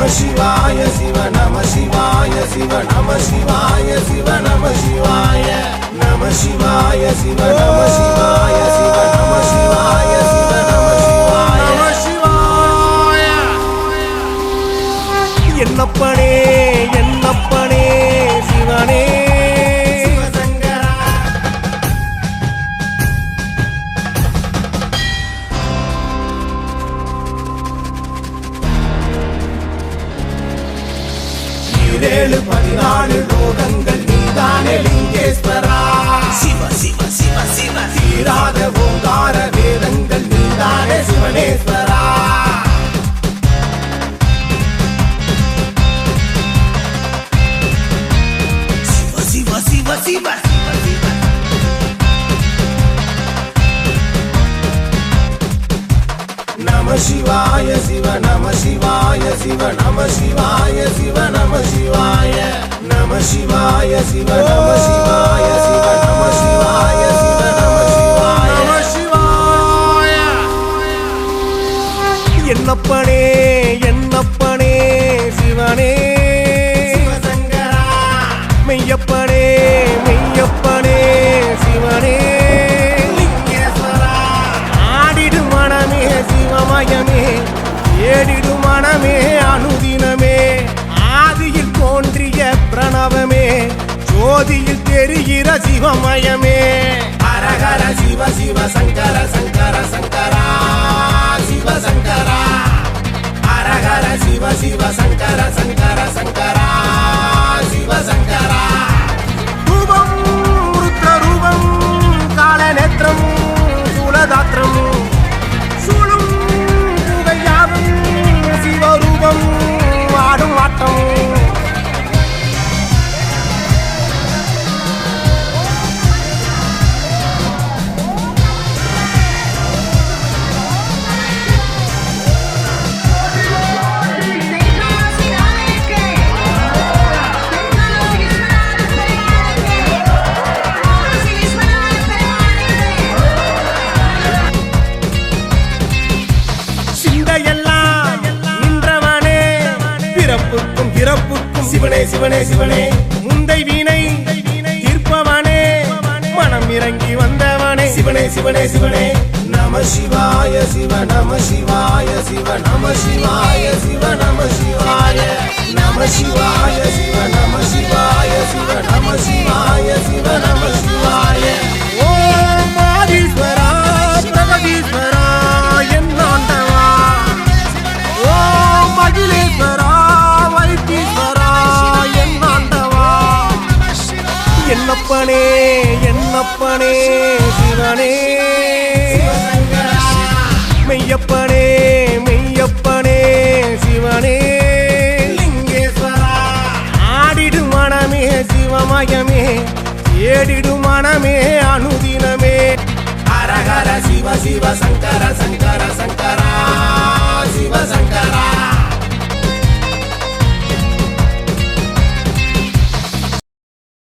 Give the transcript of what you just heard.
நம சிவாய சிவ நம சிவாய சிவ நம சிவாய சிவ நம சிவாய. நம சிவாய சிவ நம சிவாய சிவ நம சிவாய சிவ நம சிவாய. நம சிவாய. என்னப்பனே? ஈரேழு பதினாலு லோகங்கள் நீதானே லிங்கேஸ்வரா. சிவ சிவ சிவ சிவ. தீராத ஓங்கார வேதங்கள் நீதானே சிவனேஸ்வரா. சிவ சிவ சிவ சிவ. நம சிவாய சிவாய சிவ நம சிவாய சிவ நம சிவாய நம சிவாய சிவ நம சிவாய. ஜோதியில் தெரிகிற சிவமயமே. அரகர சிவ சிவ சங்கர சங்கர சங்கரா சிவ சங்கரா. அரகர சிவ சிவ சங்கர சங்கர. சிவனே சிவனே சிவனே. முந்தை வீணை தீர்ப்பவனே. மனம் இறங்கி வந்தவனே. சிவனே சிவனே சிவனே. நம சிவாய சிவ நம சிவாய சிவ நம சிவாய சிவ நம சிவாய. நம சிவாய சிவ நம சிவாய. என்னப்பனே என்னப்பனே சிவனே. மெய்யப்பனே மெய்யப்பனே சிவனே. லிங்கேஸ்வரா. ஆடிடு மனமே சிவமயமே. ஏடிடு மனமே அனுதினமே. ஹரஹர சிவ சிவ சங்கர சங்கர சங்கரா.